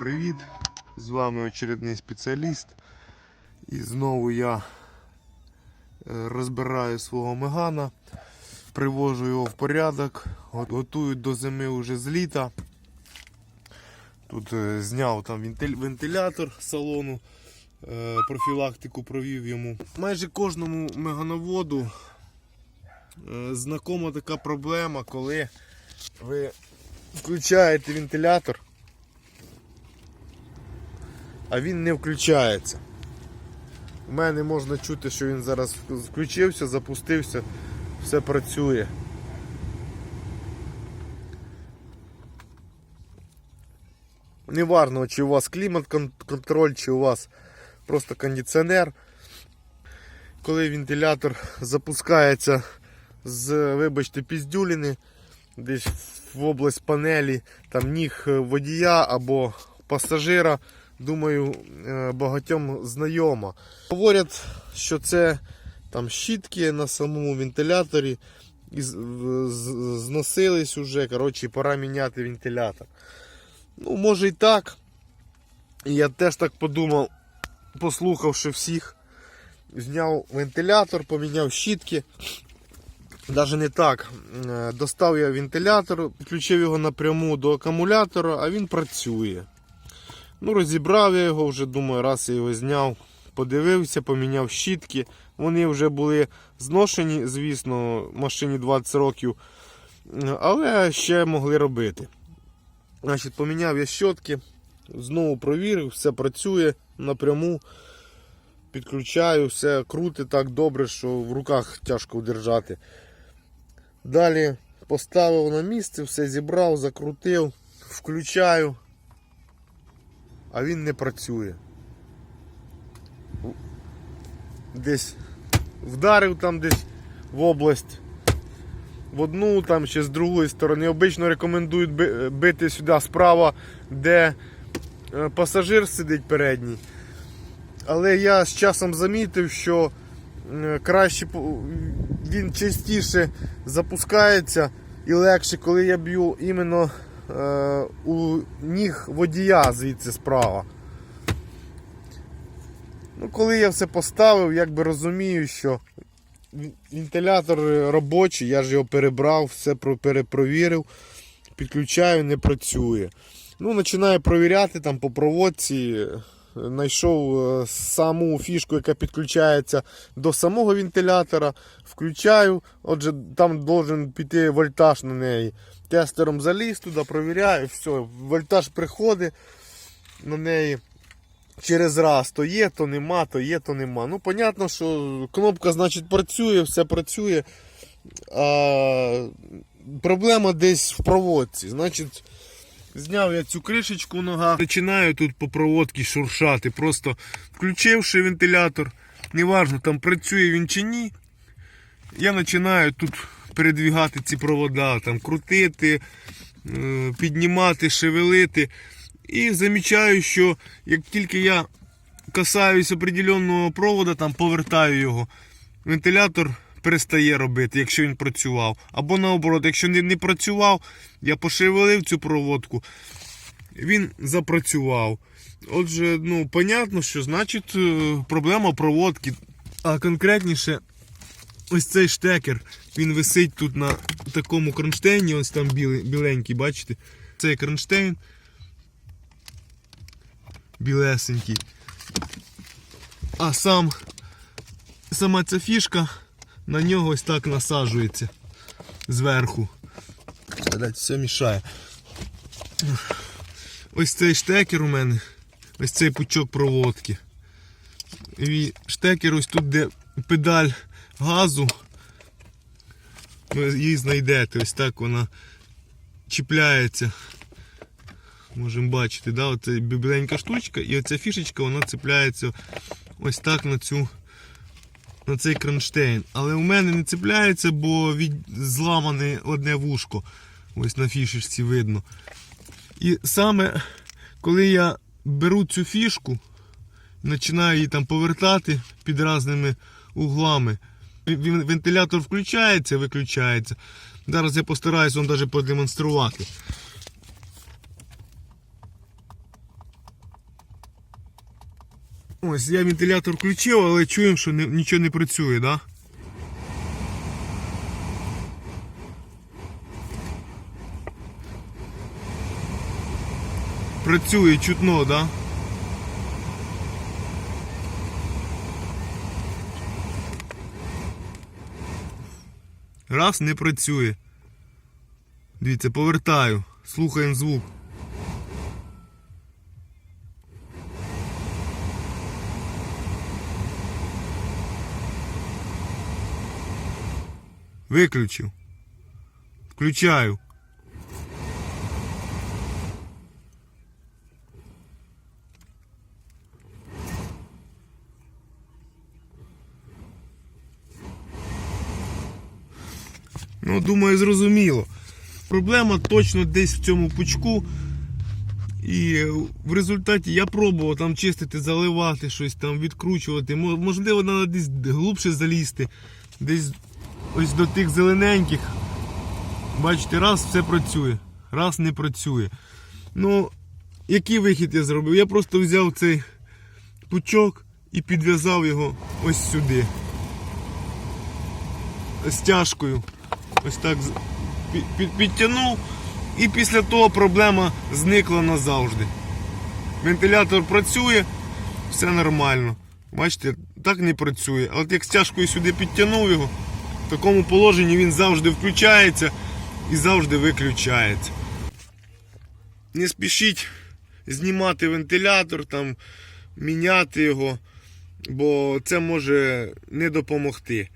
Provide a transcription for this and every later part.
привіт! З вами очередний спеціаліст. І знову я е, розбираю свого мегана, привожу його в порядок, готую до зими вже з літа. Тут е, зняв там вентилятор салону, е, профілактику провів йому. Майже кожному мегановоду знакома така проблема, коли ви включаєте вентилятор, а він не включається. У мене можна чути, що він зараз включився, запустився, все працює. Неважно, чи у вас клімат-контроль, чи у вас просто кондиціонер. Коли вентилятор запускається з, вибачте, піздюліни, десь в область панелі, там ніг водія або пасажира, думаю, е, багатьом знайомо. Говорять, що це там щітки на самому вентиляторі і зносились уже, коротше, пора міняти вентилятор. Ну, може і так. Я теж так подумав, послухавши всіх, зняв вентилятор, поміняв щітки. Навіть не так. Е, Достав я вентилятор, підключив його напряму до акумулятора, а він працює. Ну, розібрав я його, вже думаю, раз я його зняв, подивився, поміняв щітки. Вони вже були зношені, звісно, машині 20 років, але ще могли робити. Значить, поміняв я щотки, знову провірив, все працює напряму. Підключаю, все крутить так добре, що в руках тяжко удержати. Далі поставив на місце, все зібрав, закрутив, включаю, а він не працює. Десь вдарив там десь в область. В одну там ще з другої сторони. Обично рекомендують бити сюди справа, де е, пасажир сидить передній. Але я з часом замітив, що е, краще він частіше запускається і легше, коли я б'ю іменно е, у ніг водія звідси справа. Ну, коли я все поставив, якби розумію, що вентилятор робочий, я ж його перебрав, все перепровірив, підключаю, не працює. Ну, починаю провіряти там по проводці. Знайшов е, саму фішку, яка підключається до самого вентилятора. Включаю, отже, там должен піти вольтаж на неї. Тестером заліз туди, провіряю, все, вольтаж приходить на неї. Через раз то є, то нема, то є, то нема. Ну, понятно, що кнопка, значить, працює, все працює. А проблема десь в проводці. Значить, зняв я цю кришечку в ногах. Починаю тут по проводці шуршати. Просто включивши вентилятор, неважно там працює він чи ні. Я починаю тут передвігати ці провода, там крутити, е, піднімати, шевелити. І замічаю, що як тільки я касаюсь определенного провода, там повертаю його, вентилятор перестає робити, якщо він працював. Або наоборот, якщо не, працював, я пошевелив цю проводку, він запрацював. Отже, ну, понятно, що значить е, проблема проводки. А конкретніше, ось цей штекер, він висить тут на такому кронштейні, ось там біленький, бачите? Цей кронштейн білесенький. А сам сама ця фішка на нього ось так насаджується зверху. Блядь, все мішає. Ось цей штекер у мене, ось цей пучок проводки. І штекер ось тут, де педаль газу. Ви її знайдете, ось так вона чіпляється. Можемо бачити, да, оце біленька штучка, і оця фішечка вона цепляється ось так на цю на цей кронштейн. Але у мене не цепляється, бо від... зламане одне вушко. Ось на фішечці видно. І саме коли я беру цю фішку, починаю її там повертати під різними углами вентилятор включається, виключається. Зараз я постараюсь вам навіть продемонструвати. Ось, я вентилятор включив, але чуємо, що нічого не працює, да? Працює чутно, да? Раз не працює. Дивіться, повертаю, слухаємо звук. Виключив. Включаю. Ну, думаю, зрозуміло. Проблема точно десь в цьому пучку. І в результаті я пробував там чистити, заливати щось, там відкручувати. Можливо, треба десь глубше залізти. Десь ось до тих зелененьких. Бачите, раз все працює, раз не працює. Ну, який вихід я зробив? Я просто взяв цей пучок і підв'язав його ось сюди. Стяжкою. Ось так підтягнув. І після того проблема зникла назавжди. Вентилятор працює, все нормально. Бачите, так не працює. А от як стяжкою сюди підтягнув його, в такому положенні він завжди включається і завжди виключається. Не спішіть знімати вентилятор, там, міняти його, бо це може не допомогти.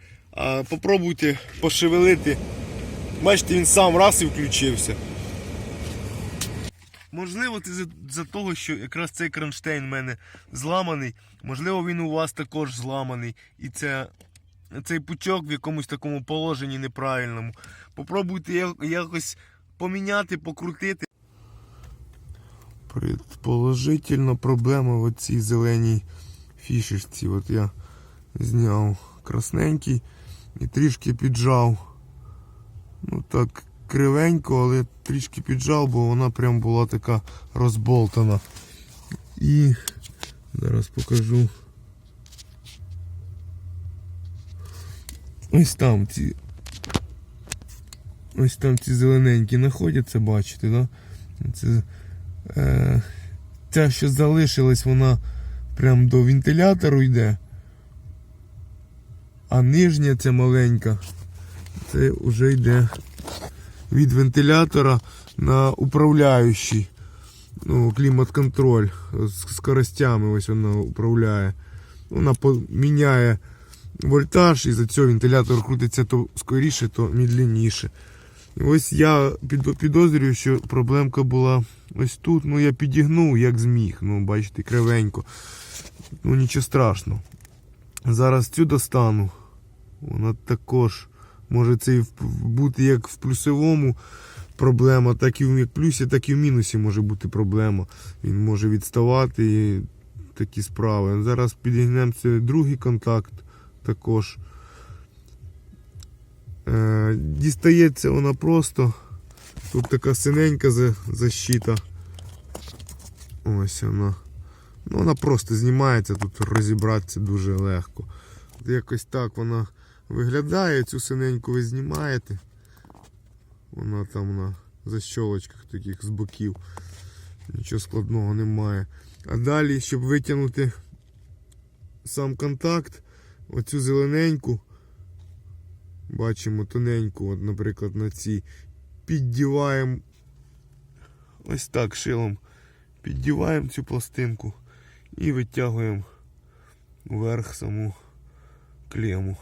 Попробуйте пошевелити. Бачите, він сам раз і включився. Можливо, це за того, що якраз цей кронштейн в мене зламаний. Можливо, він у вас також зламаний. І це, цей пучок в якомусь такому положенні неправильному. Попробуйте якось поміняти, покрутити. Предположительно проблема в цій зеленій фішечці. От я зняв красненький і трішки піджав. Ну так, кривенько, але трішки піджав, бо вона прям була така розболтана. І зараз покажу. Ось там ці. Ось там ці зелененькі знаходяться, бачите, да? Це, е, ця, що залишилась, вона прям до вентилятору йде. А нижня ця маленька, це вже йде від вентилятора на управляючий. Ну, клімат-контроль з скоростями ось вона управляє. Вона міняє вольтаж, і за цього вентилятор крутиться то скоріше, то медленніше. Ось я підозрюю, що проблемка була ось тут. Ну я підігнув як зміг. Ну, бачите, кривенько. Ну нічого страшного. Зараз цю достану. Вона також може це бути як в плюсовому проблема, так і в плюсі, так і в мінусі може бути проблема. Він може відставати і такі справи. Зараз підігнемо це другий контакт також. Е, дістається вона просто. Тут така синенька защита. Ось вона. Ну, вона просто знімається, тут розібратися дуже легко. Якось так вона виглядає, цю синеньку ви знімаєте. Вона там на защолочках таких з боків. Нічого складного немає. А далі, щоб витягнути сам контакт, оцю зелененьку, бачимо тоненьку, от, наприклад, на цій, піддіваємо ось так шилом. Піддіваємо цю пластинку і витягуємо вверх саму клему.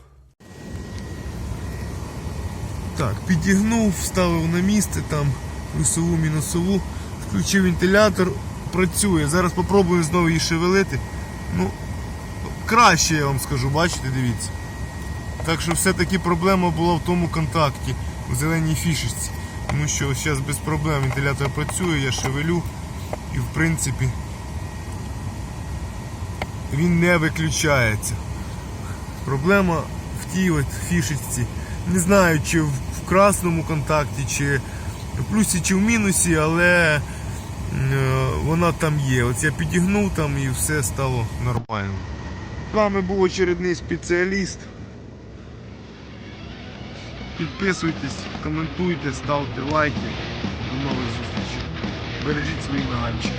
Так, підігнув, вставив на місце там плюсову, мінусову, включив вентилятор, працює. Зараз спробую знову її шевелити. Ну, краще я вам скажу, бачите, дивіться. Так що все-таки проблема була в тому контакті, в зеленій фішечці. Тому що зараз без проблем вентилятор працює, я шевелю і в принципі він не виключається. Проблема в тій от фішечці. Не знаю, чи в, в красному контакті, чи в плюсі, чи в мінусі, але Е, Вона там є. Ось я підігнув там і все стало нормально. З вами був очередний спеціаліст. Підписуйтесь, коментуйте, ставте лайки. До нових зустрічей. Бережіть свої наганчики.